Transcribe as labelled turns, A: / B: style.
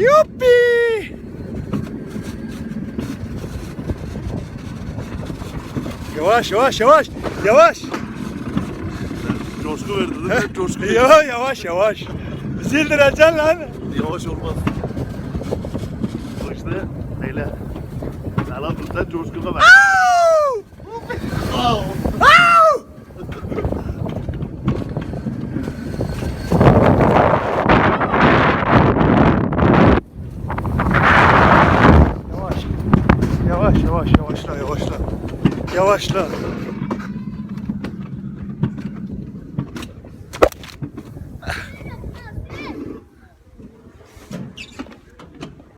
A: Yuppi! Yavaş yavaş yavaş yavaş.
B: Coşku verdi değil mi? Coşku verdi.
A: Yo, yavaş yavaş. Sildireceksin lan.
B: Yavaş olmaz. Bu işte neyle. Selam tutsan coşkuda ver.
A: Yavaş. Yavaş yavaş yavaşla yavaşla. Yavaşla.